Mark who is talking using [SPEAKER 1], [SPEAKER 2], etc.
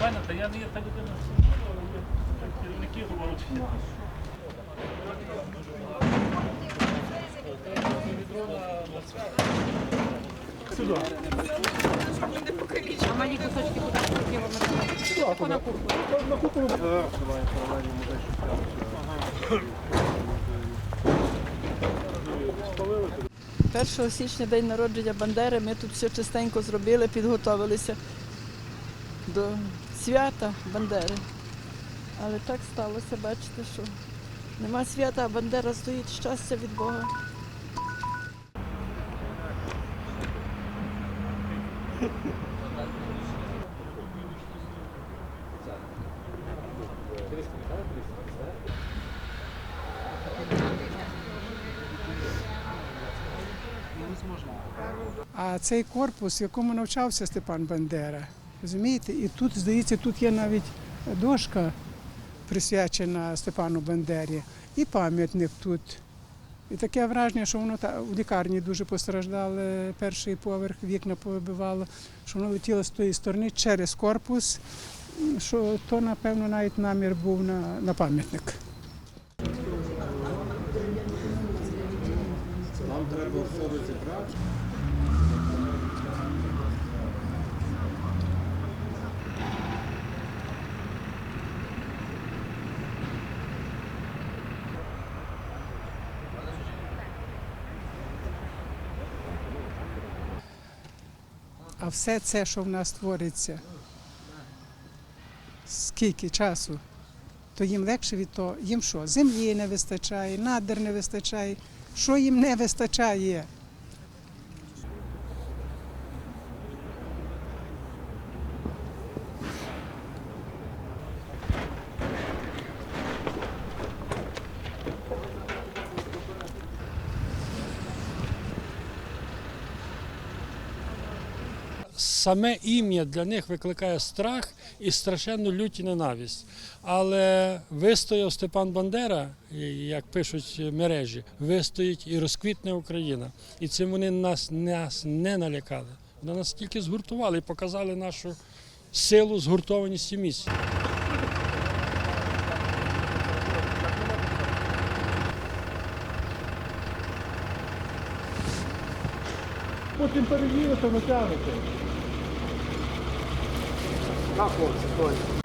[SPEAKER 1] звичайно, та я не є та людина, що так керівники говорять. Сюди.
[SPEAKER 2] А малі кусочки куди? На кухню.
[SPEAKER 3] Першого січня день народження Бандери. Ми тут все частенько зробили, підготовилися до свята Бандери. Але так сталося, бачите, що нема свята, а Бандера стоїть щастя від Бога.
[SPEAKER 4] А цей корпус, якому навчався Степан Бандера, розумієте, і тут, здається, тут є навіть дошка присвячена Степану Бандері, і пам'ятник тут. І таке враження, що воно та в лікарні дуже постраждали, перший поверх, вікна повибивало, що воно летіло з тої сторони через корпус, що то, напевно, навіть намір був на, на пам'ятник. А все це, що в нас твориться, скільки часу, то їм легше від того, їм що? Землі не вистачає, надр не вистачає. Що їм не вистачає?
[SPEAKER 5] Саме ім'я для них викликає страх і страшенну лють і ненависть. Але вистояв Степан Бандера, як пишуть мережі, вистоїть і розквітне Україна. І цим вони нас, нас не налякали. Вони нас тільки згуртували і показали нашу силу, згуртованість і міць.
[SPEAKER 4] Потім перевірити, натягнути.
[SPEAKER 6] Tá bom, foi, foi.